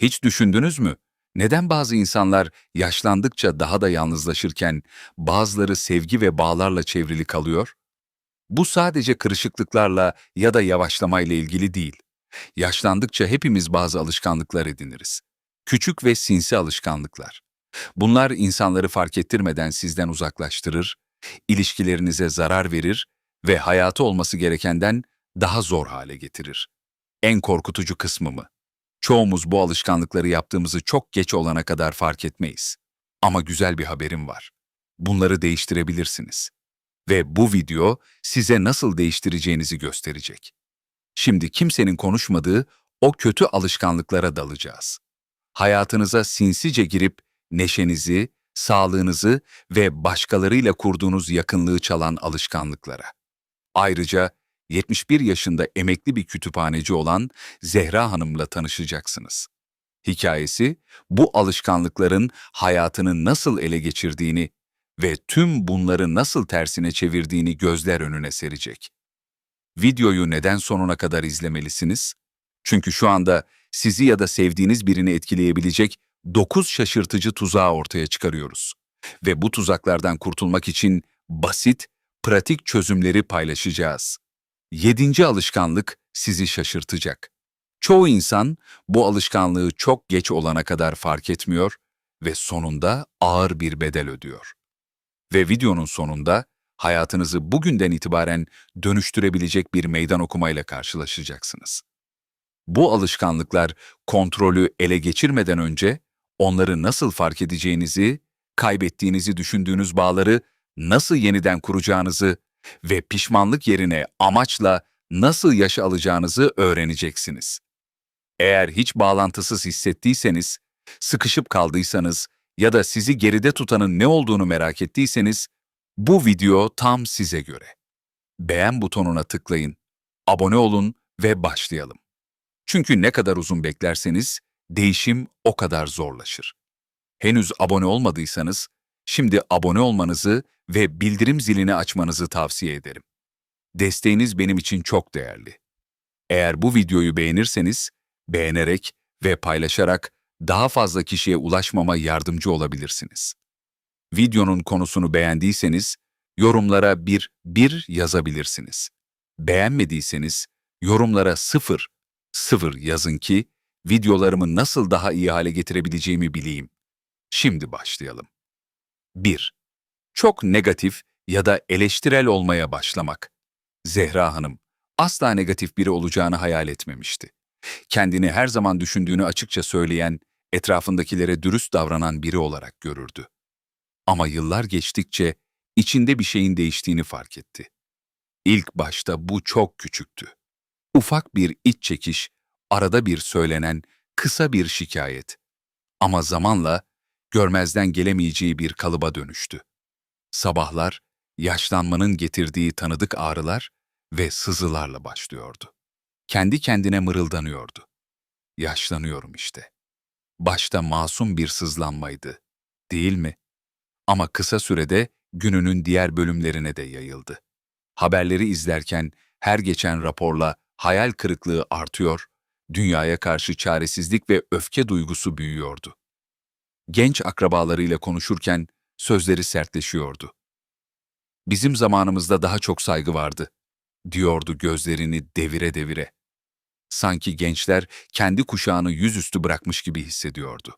Hiç düşündünüz mü? Neden bazı insanlar yaşlandıkça daha da yalnızlaşırken bazıları sevgi ve bağlarla çevrili kalıyor? Bu sadece kırışıklıklarla ya da yavaşlamayla ilgili değil. Yaşlandıkça hepimiz bazı alışkanlıklar ediniriz. Küçük ve sinsi alışkanlıklar. Bunlar insanları fark ettirmeden sizden uzaklaştırır, ilişkilerinize zarar verir ve hayatı olması gerekenden daha zor hale getirir. En korkutucu kısmı mı? Çoğumuz bu alışkanlıkları yaptığımızı çok geç olana kadar fark etmeyiz. Ama güzel bir haberim var. Bunları değiştirebilirsiniz. Ve bu video size nasıl değiştireceğinizi gösterecek. Şimdi kimsenin konuşmadığı o kötü alışkanlıklara dalacağız. Hayatınıza sinsice girip neşenizi, sağlığınızı ve başkalarıyla kurduğunuz yakınlığı çalan alışkanlıklara. Ayrıca 71 yaşında emekli bir kütüphaneci olan Zehra Hanım'la tanışacaksınız. Hikayesi, bu alışkanlıkların hayatını nasıl ele geçirdiğini ve tüm bunları nasıl tersine çevirdiğini gözler önüne serecek. Videoyu neden sonuna kadar izlemelisiniz? Çünkü şu anda sizi ya da sevdiğiniz birini etkileyebilecek 9 şaşırtıcı tuzağı ortaya çıkarıyoruz. Ve bu tuzaklardan kurtulmak için basit, pratik çözümleri paylaşacağız. Yedinci alışkanlık sizi şaşırtacak. Çoğu insan bu alışkanlığı çok geç olana kadar fark etmiyor ve sonunda ağır bir bedel ödüyor. Ve videonun sonunda hayatınızı bugünden itibaren dönüştürebilecek bir meydan okumayla karşılaşacaksınız. Bu alışkanlıklar kontrolü ele geçirmeden önce onları nasıl fark edeceğinizi, kaybettiğinizi düşündüğünüz bağları nasıl yeniden kuracağınızı ve pişmanlık yerine amaçla nasıl yaşa alacağınızı öğreneceksiniz. Eğer hiç bağlantısız hissettiyseniz, sıkışıp kaldıysanız ya da sizi geride tutanın ne olduğunu merak ettiyseniz, bu video tam size göre. Beğen butonuna tıklayın, abone olun ve başlayalım. Çünkü ne kadar uzun beklerseniz, değişim o kadar zorlaşır. Henüz abone olmadıysanız, şimdi abone olmanızı ve bildirim zilini açmanızı tavsiye ederim. Desteğiniz benim için çok değerli. Eğer bu videoyu beğenirseniz, beğenerek ve paylaşarak daha fazla kişiye ulaşmama yardımcı olabilirsiniz. Videonun konusunu beğendiyseniz, yorumlara bir, bir yazabilirsiniz. Beğenmediyseniz, yorumlara sıfır, sıfır yazın ki, videolarımı nasıl daha iyi hale getirebileceğimi bileyim. Şimdi başlayalım. 1. Çok negatif ya da eleştirel olmaya başlamak. Zehra Hanım, asla negatif biri olacağını hayal etmemişti. Kendini her zaman düşündüğünü açıkça söyleyen, etrafındakilere dürüst davranan biri olarak görürdü. Ama yıllar geçtikçe içinde bir şeyin değiştiğini fark etti. İlk başta bu çok küçüktü. Ufak bir iç çekiş, arada bir söylenen kısa bir şikayet. Ama zamanla görmezden gelemeyeceği bir kalıba dönüştü. Sabahlar, yaşlanmanın getirdiği tanıdık ağrılar ve sızılarla başlıyordu. Kendi kendine mırıldanıyordu. Yaşlanıyorum işte. Başta masum bir sızlanmaydı, değil mi? Ama kısa sürede gününün diğer bölümlerine de yayıldı. Haberleri izlerken her geçen raporla hayal kırıklığı artıyor, dünyaya karşı çaresizlik ve öfke duygusu büyüyordu. Genç akrabalarıyla konuşurken sözleri sertleşiyordu. Bizim zamanımızda daha çok saygı vardı, diyordu gözlerini devire devire. Sanki gençler kendi kuşağını yüzüstü bırakmış gibi hissediyordu.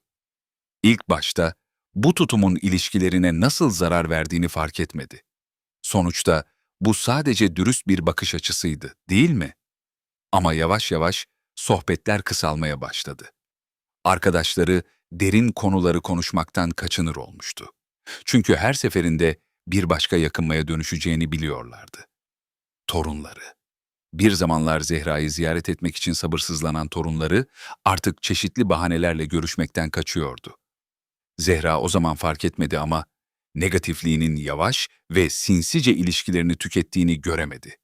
İlk başta bu tutumun ilişkilerine nasıl zarar verdiğini fark etmedi. Sonuçta bu sadece dürüst bir bakış açısıydı, değil mi? Ama yavaş yavaş sohbetler kısalmaya başladı. Arkadaşları derin konuları konuşmaktan kaçınır olmuştu. Çünkü her seferinde bir başka yakınmaya dönüşeceğini biliyorlardı. Torunları. Bir zamanlar Zehra'yı ziyaret etmek için sabırsızlanan torunları artık çeşitli bahanelerle görüşmekten kaçıyordu. Zehra o zaman fark etmedi ama negatifliğinin yavaş ve sinsice ilişkilerini tükettiğini göremedi.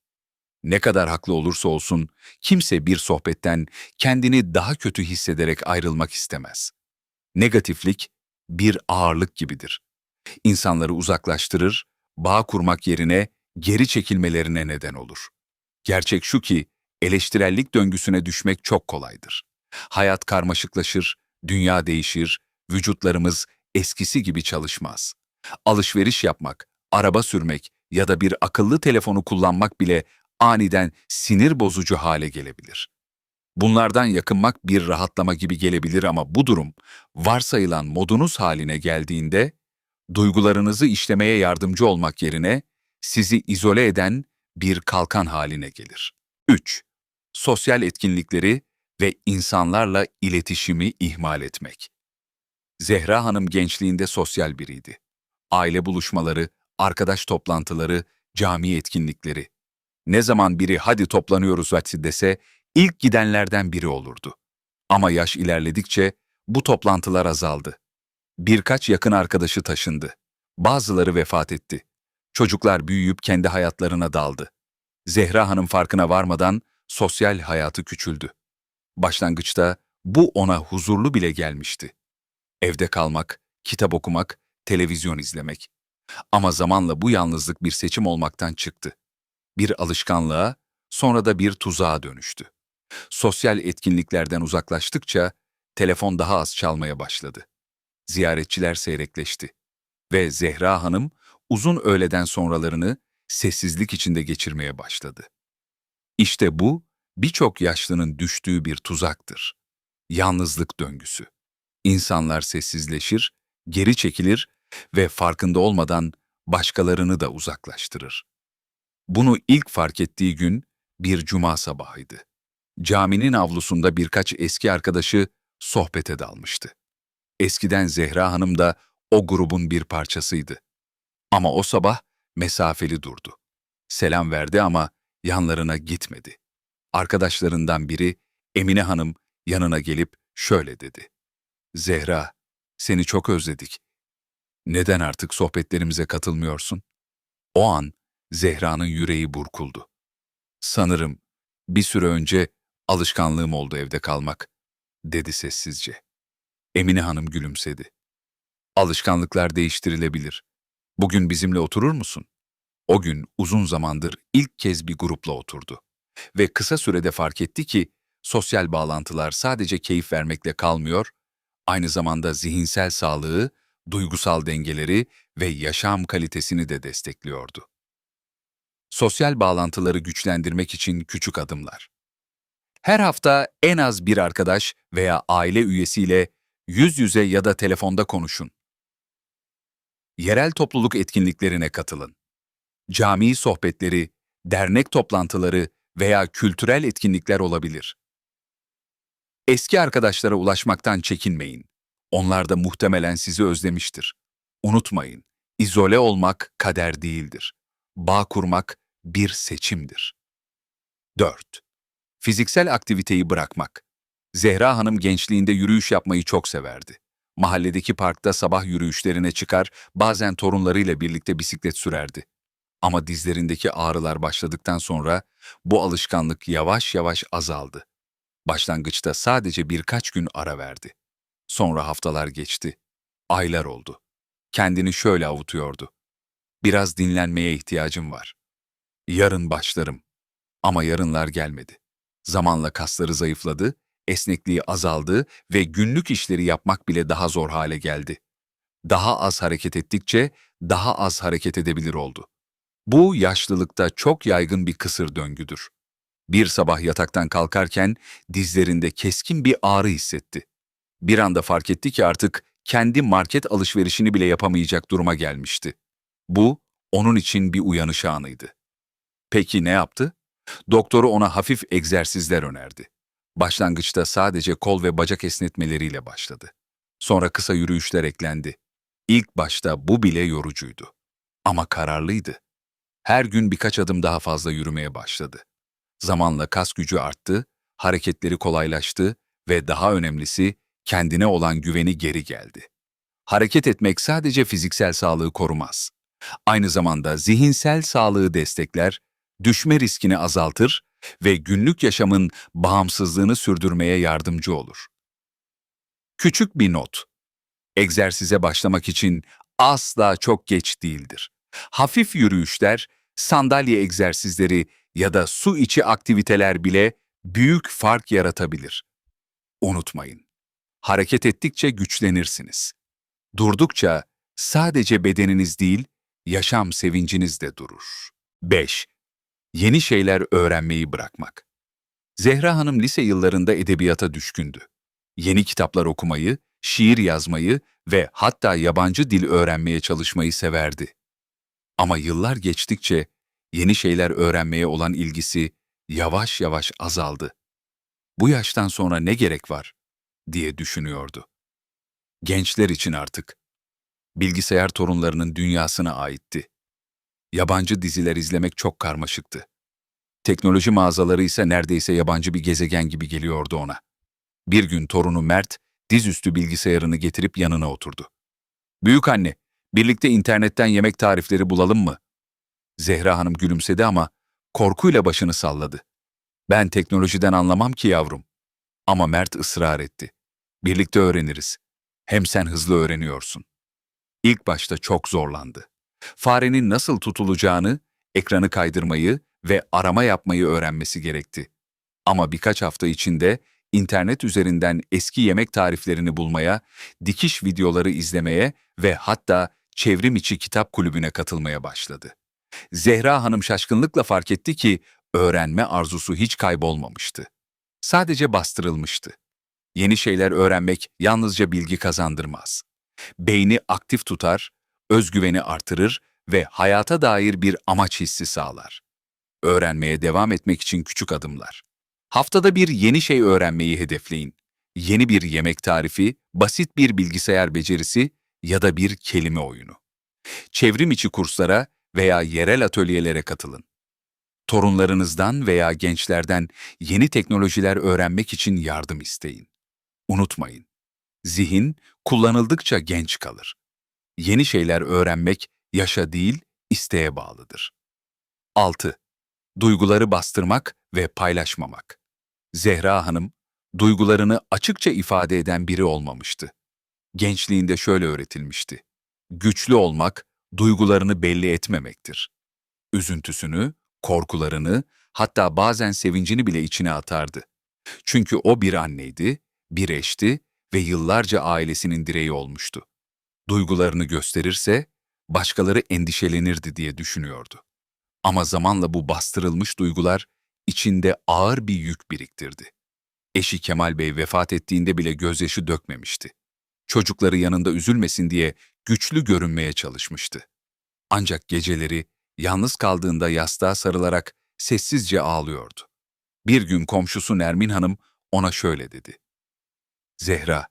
Ne kadar haklı olursa olsun kimse bir sohbetten kendini daha kötü hissederek ayrılmak istemez. Negatiflik bir ağırlık gibidir. İnsanları uzaklaştırır, bağ kurmak yerine geri çekilmelerine neden olur. Gerçek şu ki eleştirellik döngüsüne düşmek çok kolaydır. Hayat karmaşıklaşır, Dünya değişir, vücutlarımız eskisi gibi çalışmaz. Alışveriş yapmak, araba sürmek ya da bir akıllı telefonu kullanmak bile aniden sinir bozucu hale gelebilir. Bunlardan yakınmak bir rahatlama gibi gelebilir ama bu durum varsayılan modunuz haline geldiğinde duygularınızı işlemeye yardımcı olmak yerine sizi izole eden bir kalkan haline gelir. 3. Sosyal etkinlikleri ve insanlarla iletişimi ihmal etmek. Zehra Hanım gençliğinde sosyal biriydi. Aile buluşmaları, arkadaş toplantıları, cami etkinlikleri. Ne zaman biri hadi toplanıyoruz Vatsi dese ilk gidenlerden biri olurdu. Ama yaş ilerledikçe bu toplantılar azaldı. Birkaç yakın arkadaşı taşındı. Bazıları vefat etti. Çocuklar büyüyüp kendi hayatlarına daldı. Zehra Hanım farkına varmadan sosyal hayatı küçüldü. Başlangıçta bu ona huzurlu bile gelmişti. Evde kalmak, kitap okumak, televizyon izlemek. Ama zamanla bu yalnızlık bir seçim olmaktan çıktı. Bir alışkanlığa, sonra da bir tuzağa dönüştü. Sosyal etkinliklerden uzaklaştıkça telefon daha az çalmaya başladı. Ziyaretçiler seyrekleşti ve Zehra Hanım uzun öğleden sonralarını sessizlik içinde geçirmeye başladı. İşte bu birçok yaşlının düştüğü bir tuzaktır. Yalnızlık döngüsü. İnsanlar sessizleşir, geri çekilir ve farkında olmadan başkalarını da uzaklaştırır. Bunu ilk fark ettiği gün bir cuma sabahıydı. Caminin avlusunda birkaç eski arkadaşı sohbete dalmıştı. Eskiden Zehra Hanım da o grubun bir parçasıydı. Ama o sabah mesafeli durdu. Selam verdi ama yanlarına gitmedi. Arkadaşlarından biri Emine Hanım yanına gelip şöyle dedi. Zehra, seni çok özledik. Neden artık sohbetlerimize katılmıyorsun? O an Zehra'nın yüreği burkuldu. Sanırım bir süre önce alışkanlığım oldu evde kalmak, dedi sessizce. Emine Hanım gülümsedi. Alışkanlıklar değiştirilebilir. Bugün bizimle oturur musun? O gün uzun zamandır ilk kez bir grupla oturdu. Ve kısa sürede fark etti ki sosyal bağlantılar sadece keyif vermekle kalmıyor, aynı zamanda zihinsel sağlığı, duygusal dengeleri ve yaşam kalitesini de destekliyordu. Sosyal bağlantıları güçlendirmek için küçük adımlar. Her hafta en az bir arkadaş veya aile üyesiyle yüz yüze ya da telefonda konuşun. Yerel topluluk etkinliklerine katılın. Cami sohbetleri, dernek toplantıları veya kültürel etkinlikler olabilir. Eski arkadaşlara ulaşmaktan çekinmeyin. Onlar da muhtemelen sizi özlemiştir. Unutmayın, izole olmak kader değildir. Bağ kurmak bir seçimdir. 4. Fiziksel aktiviteyi bırakmak. Zehra Hanım gençliğinde yürüyüş yapmayı çok severdi. Mahalledeki parkta sabah yürüyüşlerine çıkar, bazen torunlarıyla birlikte bisiklet sürerdi. Ama dizlerindeki ağrılar başladıktan sonra bu alışkanlık yavaş yavaş azaldı. Başlangıçta sadece birkaç gün ara verdi. Sonra haftalar geçti. Aylar oldu. Kendini şöyle avutuyordu. Biraz dinlenmeye ihtiyacım var. Yarın başlarım. Ama yarınlar gelmedi. Zamanla kasları zayıfladı, esnekliği azaldı ve günlük işleri yapmak bile daha zor hale geldi. Daha az hareket ettikçe daha az hareket edebilir oldu. Bu yaşlılıkta çok yaygın bir kısır döngüdür. Bir sabah yataktan kalkarken dizlerinde keskin bir ağrı hissetti. Bir anda fark etti ki artık kendi market alışverişini bile yapamayacak duruma gelmişti. Bu onun için bir uyanış anıydı. Peki ne yaptı? Doktoru ona hafif egzersizler önerdi. Başlangıçta sadece kol ve bacak esnetmeleriyle başladı. Sonra kısa yürüyüşler eklendi. İlk başta bu bile yorucuydu. Ama kararlıydı. Her gün birkaç adım daha fazla yürümeye başladı. Zamanla kas gücü arttı, hareketleri kolaylaştı ve daha önemlisi kendine olan güveni geri geldi. Hareket etmek sadece fiziksel sağlığı korumaz. Aynı zamanda zihinsel sağlığı destekler, düşme riskini azaltır ve günlük yaşamın bağımsızlığını sürdürmeye yardımcı olur. Küçük bir not. Egzersize başlamak için asla çok geç değildir. Hafif yürüyüşler, sandalye egzersizleri ya da su içi aktiviteler bile büyük fark yaratabilir. Unutmayın. hareket ettikçe güçlenirsiniz. Durdukça sadece bedeniniz değil, yaşam sevinciniz de durur. 5. Yeni şeyler öğrenmeyi bırakmak. Zehra Hanım lise yıllarında edebiyata düşkündü. Yeni kitaplar okumayı, şiir yazmayı ve hatta yabancı dil öğrenmeye çalışmayı severdi. Ama yıllar geçtikçe yeni şeyler öğrenmeye olan ilgisi yavaş yavaş azaldı. Bu yaştan sonra ne gerek var diye düşünüyordu. Gençler için artık. Bilgisayar torunlarının dünyasına aitti. Yabancı diziler izlemek çok karmaşıktı. Teknoloji mağazaları ise neredeyse yabancı bir gezegen gibi geliyordu ona. Bir gün torunu Mert, dizüstü bilgisayarını getirip yanına oturdu. Büyük anne, birlikte internetten yemek tarifleri bulalım mı? Zehra Hanım gülümsedi ama korkuyla başını salladı. Ben teknolojiden anlamam ki yavrum. Ama Mert ısrar etti. Birlikte öğreniriz. Hem sen hızlı öğreniyorsun. İlk başta çok zorlandı. Farenin nasıl tutulacağını, ekranı kaydırmayı ve arama yapmayı öğrenmesi gerekti. Ama birkaç hafta içinde internet üzerinden eski yemek tariflerini bulmaya, dikiş videoları izlemeye ve hatta çevrim içi kitap kulübüne katılmaya başladı. Zehra Hanım şaşkınlıkla fark etti ki öğrenme arzusu hiç kaybolmamıştı. Sadece bastırılmıştı. Yeni şeyler öğrenmek yalnızca bilgi kazandırmaz. Beyni aktif tutar, özgüveni artırır ve hayata dair bir amaç hissi sağlar. Öğrenmeye devam etmek için küçük adımlar. Haftada bir yeni şey öğrenmeyi hedefleyin. Yeni bir yemek tarifi, basit bir bilgisayar becerisi ya da bir kelime oyunu. Çevrim içi kurslara veya yerel atölyelere katılın. Torunlarınızdan veya gençlerden yeni teknolojiler öğrenmek için yardım isteyin. Unutmayın, zihin kullanıldıkça genç kalır. Yeni şeyler öğrenmek yaşa değil, isteğe bağlıdır. 6. Duyguları bastırmak ve paylaşmamak. Zehra Hanım, duygularını açıkça ifade eden biri olmamıştı. Gençliğinde şöyle öğretilmişti. Güçlü olmak, duygularını belli etmemektir. Üzüntüsünü, korkularını, hatta bazen sevincini bile içine atardı. Çünkü o bir anneydi, bir eşti ve yıllarca ailesinin direği olmuştu. Duygularını gösterirse, başkaları endişelenirdi diye düşünüyordu. Ama zamanla bu bastırılmış duygular içinde ağır bir yük biriktirdi. Eşi Kemal Bey vefat ettiğinde bile gözyaşı dökmemişti. Çocukları yanında üzülmesin diye güçlü görünmeye çalışmıştı. Ancak geceleri yalnız kaldığında yastığa sarılarak sessizce ağlıyordu. Bir gün komşusu Nermin Hanım ona şöyle dedi. Zehra,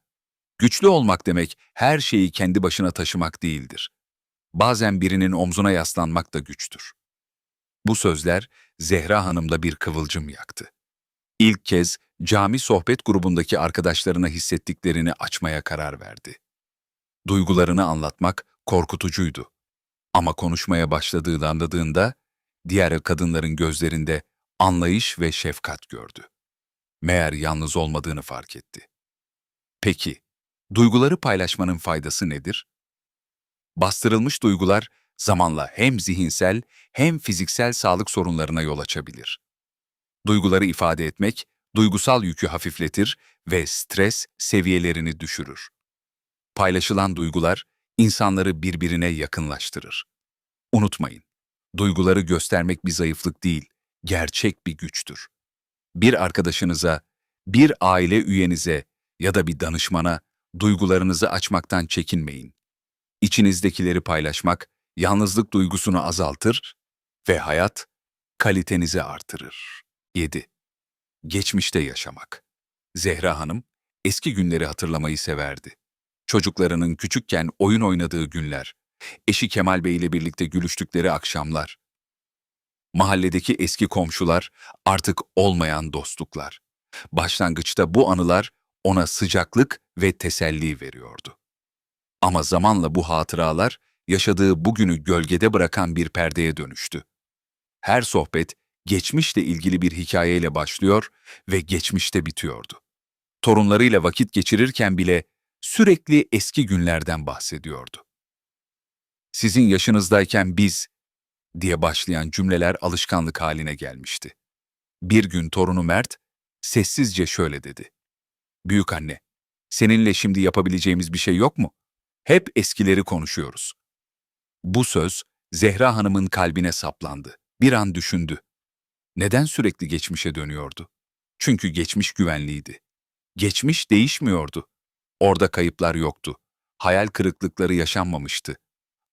güçlü olmak demek her şeyi kendi başına taşımak değildir. Bazen birinin omzuna yaslanmak da güçtür. Bu sözler Zehra Hanım'da bir kıvılcım yaktı. İlk kez cami sohbet grubundaki arkadaşlarına hissettiklerini açmaya karar verdi. Duygularını anlatmak korkutucuydu. Ama konuşmaya başladığı anladığında diğer kadınların gözlerinde anlayış ve şefkat gördü. Meğer yalnız olmadığını fark etti. Peki, duyguları paylaşmanın faydası nedir? Bastırılmış duygular zamanla hem zihinsel hem fiziksel sağlık sorunlarına yol açabilir. Duyguları ifade etmek, duygusal yükü hafifletir ve stres seviyelerini düşürür. Paylaşılan duygular, insanları birbirine yakınlaştırır. Unutmayın, duyguları göstermek bir zayıflık değil, gerçek bir güçtür. Bir arkadaşınıza, bir aile üyenize ya da bir danışmana duygularınızı açmaktan çekinmeyin. İçinizdekileri paylaşmak, yalnızlık duygusunu azaltır ve hayat kalitenizi artırır. 7. Geçmişte yaşamak. Zehra Hanım eski günleri hatırlamayı severdi. Çocuklarının küçükken oyun oynadığı günler, eşi Kemal Bey ile birlikte gülüştükleri akşamlar, mahalledeki eski komşular, artık olmayan dostluklar. Başlangıçta bu anılar ona sıcaklık ve teselli veriyordu. Ama zamanla bu hatıralar yaşadığı bugünü gölgede bırakan bir perdeye dönüştü. Her sohbet geçmişle ilgili bir hikayeyle başlıyor ve geçmişte bitiyordu. Torunlarıyla vakit geçirirken bile sürekli eski günlerden bahsediyordu. Sizin yaşınızdayken biz diye başlayan cümleler alışkanlık haline gelmişti. Bir gün torunu Mert sessizce şöyle dedi. Büyük anne, Seninle şimdi yapabileceğimiz bir şey yok mu? Hep eskileri konuşuyoruz. Bu söz Zehra Hanım'ın kalbine saplandı. Bir an düşündü. Neden sürekli geçmişe dönüyordu? Çünkü geçmiş güvenliydi. Geçmiş değişmiyordu. Orada kayıplar yoktu. Hayal kırıklıkları yaşanmamıştı.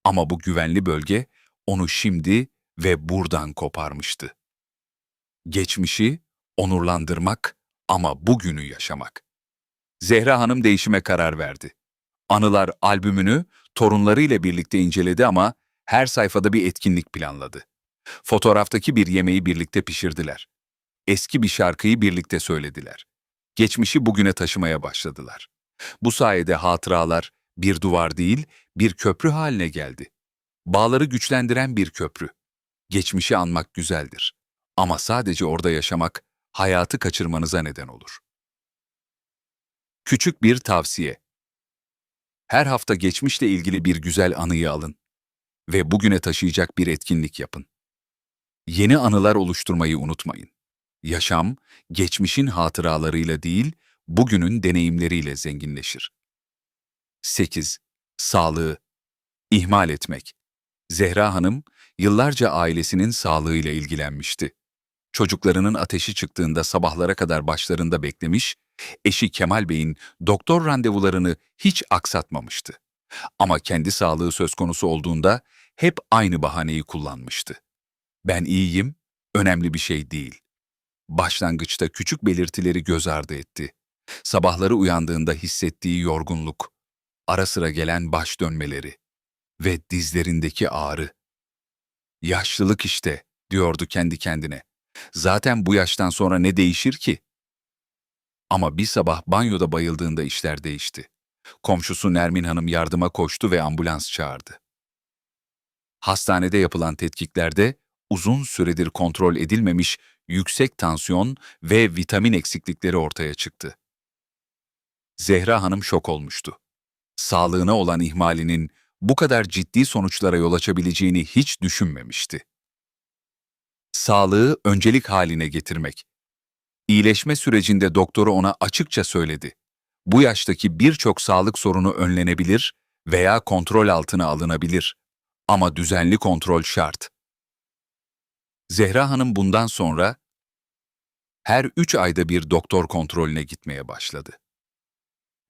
Ama bu güvenli bölge onu şimdi ve buradan koparmıştı. Geçmişi onurlandırmak ama bugünü yaşamak. Zehra Hanım değişime karar verdi. Anılar albümünü torunlarıyla birlikte inceledi ama her sayfada bir etkinlik planladı. Fotoğraftaki bir yemeği birlikte pişirdiler. Eski bir şarkıyı birlikte söylediler. Geçmişi bugüne taşımaya başladılar. Bu sayede hatıralar bir duvar değil, bir köprü haline geldi. Bağları güçlendiren bir köprü. Geçmişi anmak güzeldir. Ama sadece orada yaşamak hayatı kaçırmanıza neden olur. Küçük bir tavsiye. Her hafta geçmişle ilgili bir güzel anıyı alın ve bugüne taşıyacak bir etkinlik yapın. Yeni anılar oluşturmayı unutmayın. Yaşam, geçmişin hatıralarıyla değil, bugünün deneyimleriyle zenginleşir. 8. Sağlığı ihmal etmek. Zehra Hanım, yıllarca ailesinin sağlığıyla ilgilenmişti. Çocuklarının ateşi çıktığında sabahlara kadar başlarında beklemiş, eşi Kemal Bey'in doktor randevularını hiç aksatmamıştı. Ama kendi sağlığı söz konusu olduğunda hep aynı bahaneyi kullanmıştı. Ben iyiyim, önemli bir şey değil. Başlangıçta küçük belirtileri göz ardı etti. Sabahları uyandığında hissettiği yorgunluk, ara sıra gelen baş dönmeleri ve dizlerindeki ağrı. Yaşlılık işte, diyordu kendi kendine. Zaten bu yaştan sonra ne değişir ki? Ama bir sabah banyoda bayıldığında işler değişti. Komşusu Nermin Hanım yardıma koştu ve ambulans çağırdı. Hastanede yapılan tetkiklerde uzun süredir kontrol edilmemiş yüksek tansiyon ve vitamin eksiklikleri ortaya çıktı. Zehra Hanım şok olmuştu. Sağlığına olan ihmalinin bu kadar ciddi sonuçlara yol açabileceğini hiç düşünmemişti. Sağlığı öncelik haline getirmek. İyileşme sürecinde doktoru ona açıkça söyledi. Bu yaştaki birçok sağlık sorunu önlenebilir veya kontrol altına alınabilir. Ama düzenli kontrol şart. Zehra Hanım bundan sonra her üç ayda bir doktor kontrolüne gitmeye başladı.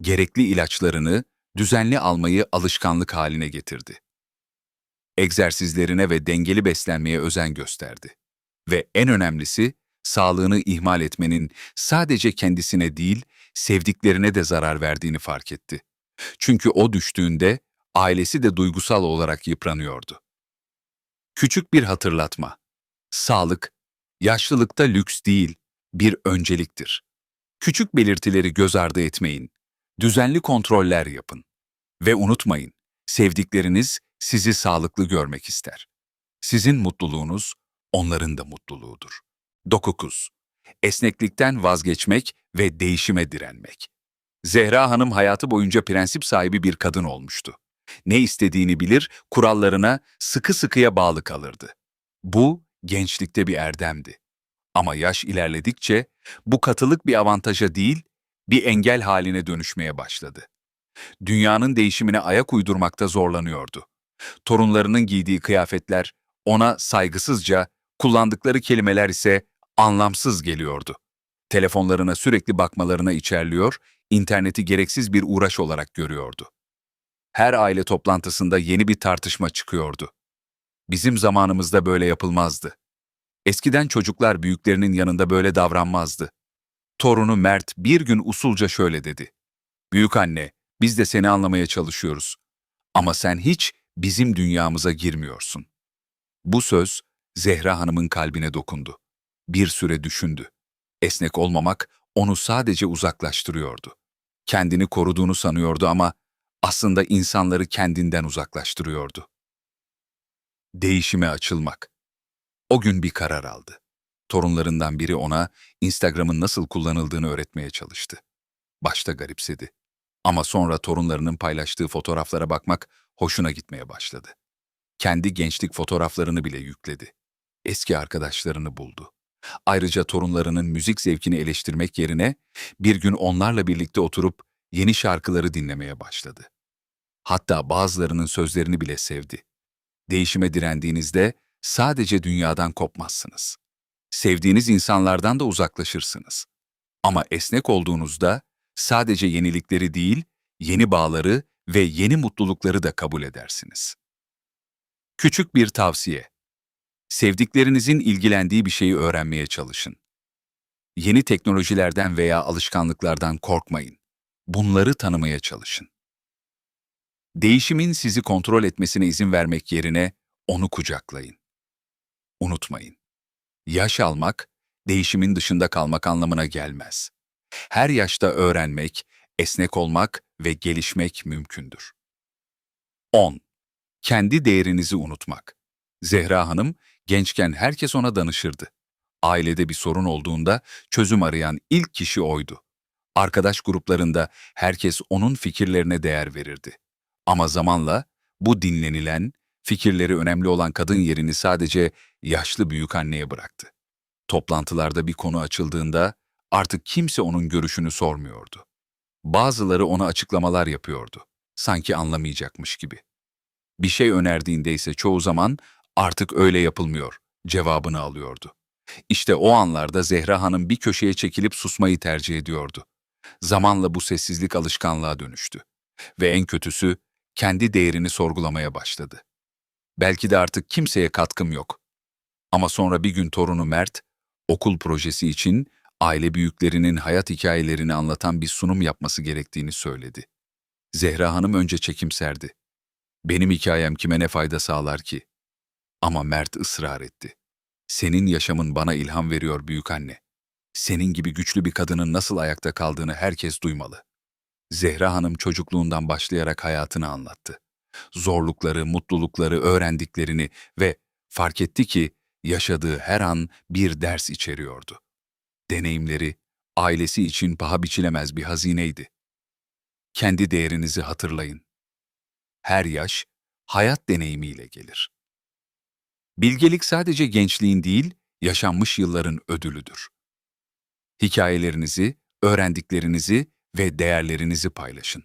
Gerekli ilaçlarını düzenli almayı alışkanlık haline getirdi. Egzersizlerine ve dengeli beslenmeye özen gösterdi. Ve en önemlisi, sağlığını ihmal etmenin sadece kendisine değil, sevdiklerine de zarar verdiğini fark etti. Çünkü o düştüğünde ailesi de duygusal olarak yıpranıyordu. Küçük bir hatırlatma. Sağlık, yaşlılıkta lüks değil, bir önceliktir. Küçük belirtileri göz ardı etmeyin. Düzenli kontroller yapın. Ve unutmayın, sevdikleriniz sizi sağlıklı görmek ister. Sizin mutluluğunuz onların da mutluluğudur. 9. Esneklikten vazgeçmek ve değişime direnmek. Zehra Hanım hayatı boyunca prensip sahibi bir kadın olmuştu. Ne istediğini bilir, kurallarına sıkı sıkıya bağlı kalırdı. Bu gençlikte bir erdemdi. Ama yaş ilerledikçe bu katılık bir avantaja değil, bir engel haline dönüşmeye başladı. Dünyanın değişimine ayak uydurmakta zorlanıyordu. Torunlarının giydiği kıyafetler ona saygısızca, kullandıkları kelimeler ise anlamsız geliyordu. Telefonlarına sürekli bakmalarına içerliyor, interneti gereksiz bir uğraş olarak görüyordu. Her aile toplantısında yeni bir tartışma çıkıyordu. Bizim zamanımızda böyle yapılmazdı. Eskiden çocuklar büyüklerinin yanında böyle davranmazdı. Torunu Mert bir gün usulca şöyle dedi. Büyük anne, biz de seni anlamaya çalışıyoruz. Ama sen hiç bizim dünyamıza girmiyorsun. Bu söz Zehra Hanım'ın kalbine dokundu. Bir süre düşündü. Esnek olmamak onu sadece uzaklaştırıyordu. Kendini koruduğunu sanıyordu ama aslında insanları kendinden uzaklaştırıyordu. Değişime açılmak. O gün bir karar aldı. Torunlarından biri ona Instagram'ın nasıl kullanıldığını öğretmeye çalıştı. Başta garipsedi. Ama sonra torunlarının paylaştığı fotoğraflara bakmak hoşuna gitmeye başladı. Kendi gençlik fotoğraflarını bile yükledi. Eski arkadaşlarını buldu. Ayrıca torunlarının müzik zevkini eleştirmek yerine bir gün onlarla birlikte oturup yeni şarkıları dinlemeye başladı. Hatta bazılarının sözlerini bile sevdi. Değişime direndiğinizde sadece dünyadan kopmazsınız. Sevdiğiniz insanlardan da uzaklaşırsınız. Ama esnek olduğunuzda sadece yenilikleri değil, yeni bağları ve yeni mutlulukları da kabul edersiniz. Küçük bir tavsiye. Sevdiklerinizin ilgilendiği bir şeyi öğrenmeye çalışın. Yeni teknolojilerden veya alışkanlıklardan korkmayın. Bunları tanımaya çalışın. Değişimin sizi kontrol etmesine izin vermek yerine onu kucaklayın. Unutmayın. Yaş almak, değişimin dışında kalmak anlamına gelmez. Her yaşta öğrenmek, esnek olmak ve gelişmek mümkündür. 10. Kendi değerinizi unutmak. Zehra Hanım, gençken herkes ona danışırdı. Ailede bir sorun olduğunda çözüm arayan ilk kişi oydu. Arkadaş gruplarında herkes onun fikirlerine değer verirdi. Ama zamanla bu dinlenilen, fikirleri önemli olan kadın yerini sadece yaşlı büyük anneye bıraktı. Toplantılarda bir konu açıldığında artık kimse onun görüşünü sormuyordu. Bazıları ona açıklamalar yapıyordu. Sanki anlamayacakmış gibi. Bir şey önerdiğinde ise çoğu zaman artık öyle yapılmıyor cevabını alıyordu. İşte o anlarda Zehra Hanım bir köşeye çekilip susmayı tercih ediyordu. Zamanla bu sessizlik alışkanlığa dönüştü. Ve en kötüsü kendi değerini sorgulamaya başladı. Belki de artık kimseye katkım yok. Ama sonra bir gün torunu Mert, okul projesi için aile büyüklerinin hayat hikayelerini anlatan bir sunum yapması gerektiğini söyledi. Zehra Hanım önce çekimserdi. Benim hikayem kime ne fayda sağlar ki? Ama Mert ısrar etti. Senin yaşamın bana ilham veriyor büyük anne. Senin gibi güçlü bir kadının nasıl ayakta kaldığını herkes duymalı. Zehra Hanım çocukluğundan başlayarak hayatını anlattı. Zorlukları, mutlulukları, öğrendiklerini ve fark etti ki yaşadığı her an bir ders içeriyordu. Deneyimleri ailesi için paha biçilemez bir hazineydi. Kendi değerinizi hatırlayın. Her yaş hayat deneyimiyle gelir. Bilgelik sadece gençliğin değil, yaşanmış yılların ödülüdür. Hikayelerinizi, öğrendiklerinizi ve değerlerinizi paylaşın.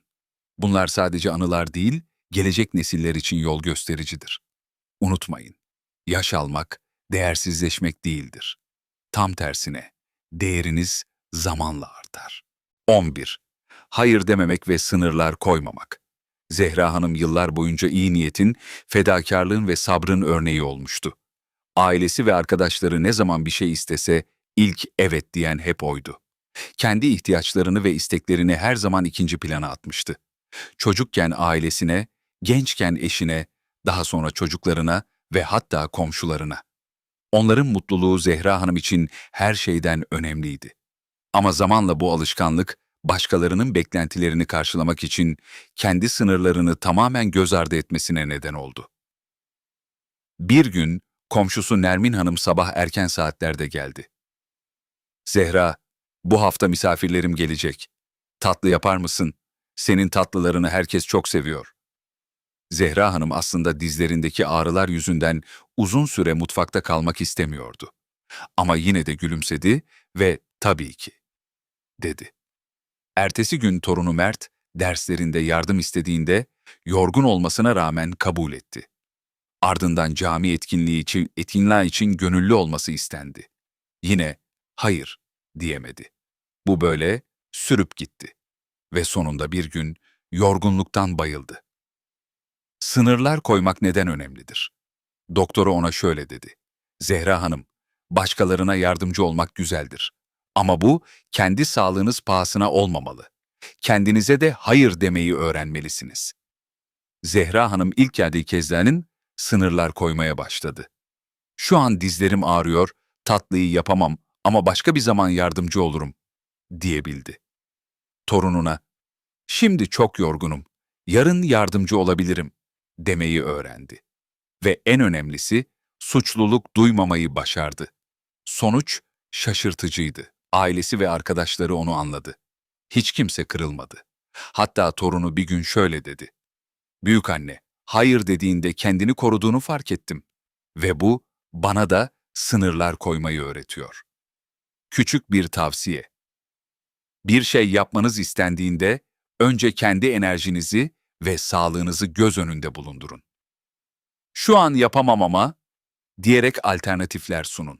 Bunlar sadece anılar değil, gelecek nesiller için yol göstericidir. Unutmayın, yaş almak, değersizleşmek değildir. Tam tersine, değeriniz zamanla artar. 11. Hayır dememek ve sınırlar koymamak. Zehra Hanım yıllar boyunca iyi niyetin, fedakarlığın ve sabrın örneği olmuştu. Ailesi ve arkadaşları ne zaman bir şey istese ilk evet diyen hep oydu. Kendi ihtiyaçlarını ve isteklerini her zaman ikinci plana atmıştı. Çocukken ailesine, gençken eşine, daha sonra çocuklarına ve hatta komşularına. Onların mutluluğu Zehra Hanım için her şeyden önemliydi. Ama zamanla bu alışkanlık başkalarının beklentilerini karşılamak için kendi sınırlarını tamamen göz ardı etmesine neden oldu. Bir gün komşusu Nermin Hanım sabah erken saatlerde geldi. Zehra, bu hafta misafirlerim gelecek. Tatlı yapar mısın? Senin tatlılarını herkes çok seviyor. Zehra Hanım aslında dizlerindeki ağrılar yüzünden uzun süre mutfakta kalmak istemiyordu. Ama yine de gülümsedi ve tabii ki, dedi. Ertesi gün torunu Mert, derslerinde yardım istediğinde, yorgun olmasına rağmen kabul etti. Ardından cami etkinliği için, etkinliği için gönüllü olması istendi. Yine, hayır, diyemedi. Bu böyle sürüp gitti. Ve sonunda bir gün yorgunluktan bayıldı. Sınırlar koymak neden önemlidir? Doktoru ona şöyle dedi. Zehra Hanım, başkalarına yardımcı olmak güzeldir. Ama bu kendi sağlığınız pahasına olmamalı. Kendinize de hayır demeyi öğrenmelisiniz. Zehra Hanım ilk geldiği kezdenin sınırlar koymaya başladı. Şu an dizlerim ağrıyor, tatlıyı yapamam ama başka bir zaman yardımcı olurum, diyebildi. Torununa, şimdi çok yorgunum, yarın yardımcı olabilirim, demeyi öğrendi. Ve en önemlisi, suçluluk duymamayı başardı. Sonuç şaşırtıcıydı. Ailesi ve arkadaşları onu anladı. Hiç kimse kırılmadı. Hatta torunu bir gün şöyle dedi. Büyük anne, hayır dediğinde kendini koruduğunu fark ettim. Ve bu bana da sınırlar koymayı öğretiyor. Küçük bir tavsiye. Bir şey yapmanız istendiğinde Önce kendi enerjinizi ve sağlığınızı göz önünde bulundurun. Şu an yapamam ama diyerek alternatifler sunun.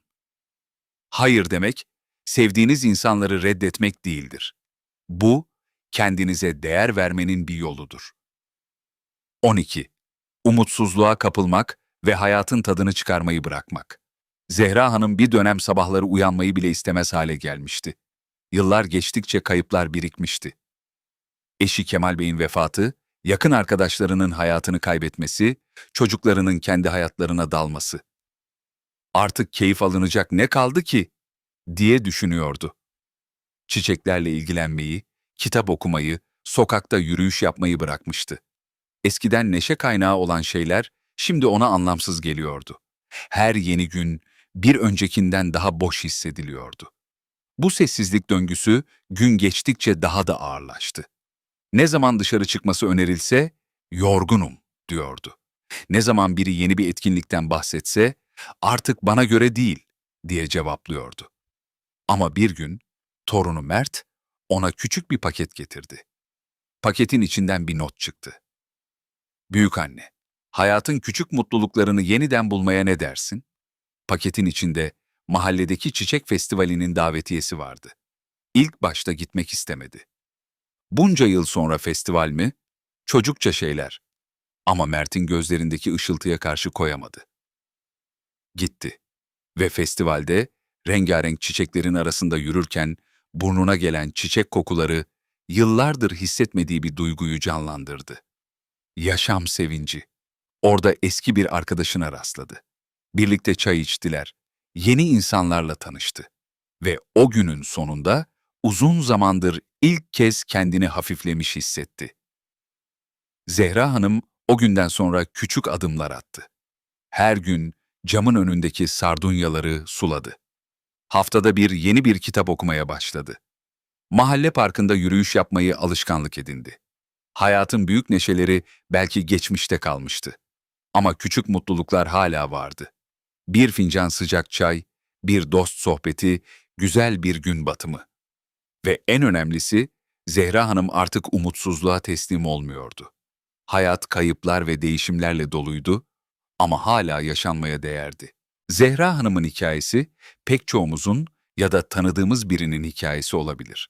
Hayır demek, sevdiğiniz insanları reddetmek değildir. Bu, kendinize değer vermenin bir yoludur. 12. Umutsuzluğa kapılmak ve hayatın tadını çıkarmayı bırakmak. Zehra Hanım bir dönem sabahları uyanmayı bile istemez hale gelmişti. Yıllar geçtikçe kayıplar birikmişti. Eşi Kemal Bey'in vefatı, yakın arkadaşlarının hayatını kaybetmesi, çocuklarının kendi hayatlarına dalması. Artık keyif alınacak ne kaldı ki? Diye düşünüyordu. Çiçeklerle ilgilenmeyi, kitap okumayı, sokakta yürüyüş yapmayı bırakmıştı. Eskiden neşe kaynağı olan şeyler şimdi ona anlamsız geliyordu. Her yeni gün bir öncekinden daha boş hissediliyordu. Bu sessizlik döngüsü gün geçtikçe daha da ağırlaştı. Ne zaman dışarı çıkması önerilse, yorgunum diyordu. Ne zaman biri yeni bir etkinlikten bahsetse, artık bana göre değil diye cevaplıyordu. Ama bir gün torunu Mert ona küçük bir paket getirdi. Paketin içinden bir not çıktı. Büyük anne, hayatın küçük mutluluklarını yeniden bulmaya ne dersin? Paketin içinde mahalledeki çiçek festivalinin davetiyesi vardı. İlk başta gitmek istemedi. Bunca yıl sonra festival mi? Çocukça şeyler. Ama Mert'in gözlerindeki ışıltıya karşı koyamadı. Gitti. Ve festivalde rengarenk çiçeklerin arasında yürürken burnuna gelen çiçek kokuları yıllardır hissetmediği bir duyguyu canlandırdı. Yaşam sevinci. Orada eski bir arkadaşına rastladı. Birlikte çay içtiler. Yeni insanlarla tanıştı. Ve o günün sonunda uzun zamandır ilk kez kendini hafiflemiş hissetti. Zehra Hanım o günden sonra küçük adımlar attı. Her gün camın önündeki sardunyaları suladı. Haftada bir yeni bir kitap okumaya başladı. Mahalle parkında yürüyüş yapmayı alışkanlık edindi. Hayatın büyük neşeleri belki geçmişte kalmıştı. Ama küçük mutluluklar hala vardı. Bir fincan sıcak çay, bir dost sohbeti, güzel bir gün batımı. Ve en önemlisi, Zehra Hanım artık umutsuzluğa teslim olmuyordu. Hayat kayıplar ve değişimlerle doluydu ama hala yaşanmaya değerdi. Zehra Hanım'ın hikayesi pek çoğumuzun ya da tanıdığımız birinin hikayesi olabilir.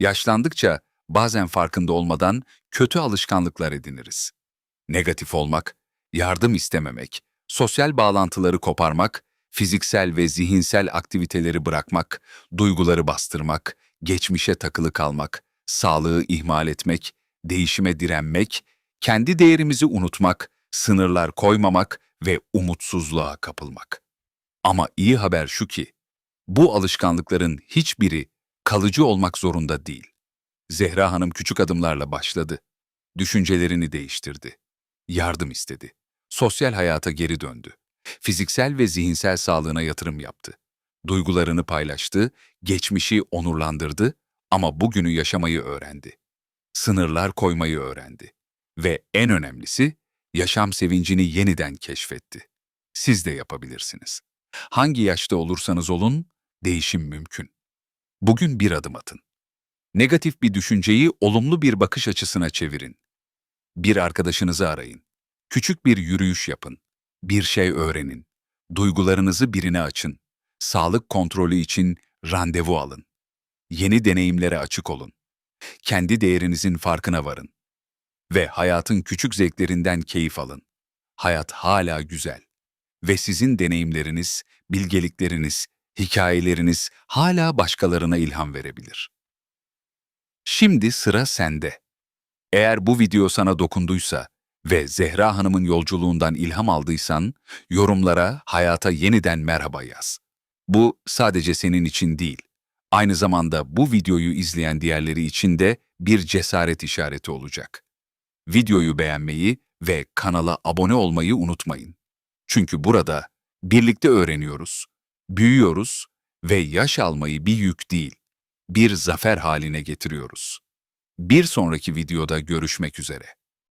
Yaşlandıkça bazen farkında olmadan kötü alışkanlıklar ediniriz. Negatif olmak, yardım istememek, sosyal bağlantıları koparmak, fiziksel ve zihinsel aktiviteleri bırakmak, duyguları bastırmak, geçmişe takılı kalmak, sağlığı ihmal etmek, değişime direnmek, kendi değerimizi unutmak, sınırlar koymamak ve umutsuzluğa kapılmak. Ama iyi haber şu ki, bu alışkanlıkların hiçbiri kalıcı olmak zorunda değil. Zehra Hanım küçük adımlarla başladı. Düşüncelerini değiştirdi. Yardım istedi. Sosyal hayata geri döndü. Fiziksel ve zihinsel sağlığına yatırım yaptı. Duygularını paylaştı, geçmişi onurlandırdı ama bugünü yaşamayı öğrendi. Sınırlar koymayı öğrendi. Ve en önemlisi, yaşam sevincini yeniden keşfetti. Siz de yapabilirsiniz. Hangi yaşta olursanız olun, değişim mümkün. Bugün bir adım atın. Negatif bir düşünceyi olumlu bir bakış açısına çevirin. Bir arkadaşınızı arayın. Küçük bir yürüyüş yapın. Bir şey öğrenin. Duygularınızı birine açın. Sağlık kontrolü için randevu alın. Yeni deneyimlere açık olun. Kendi değerinizin farkına varın. Ve hayatın küçük zevklerinden keyif alın. Hayat hala güzel. Ve sizin deneyimleriniz, bilgelikleriniz, hikayeleriniz hala başkalarına ilham verebilir. Şimdi sıra sende. Eğer bu video sana dokunduysa ve Zehra Hanım'ın yolculuğundan ilham aldıysan, yorumlara hayata yeniden merhaba yaz. Bu sadece senin için değil, aynı zamanda bu videoyu izleyen diğerleri için de bir cesaret işareti olacak. Videoyu beğenmeyi ve kanala abone olmayı unutmayın. Çünkü burada birlikte öğreniyoruz, büyüyoruz ve yaş almayı bir yük değil, bir zafer haline getiriyoruz. Bir sonraki videoda görüşmek üzere.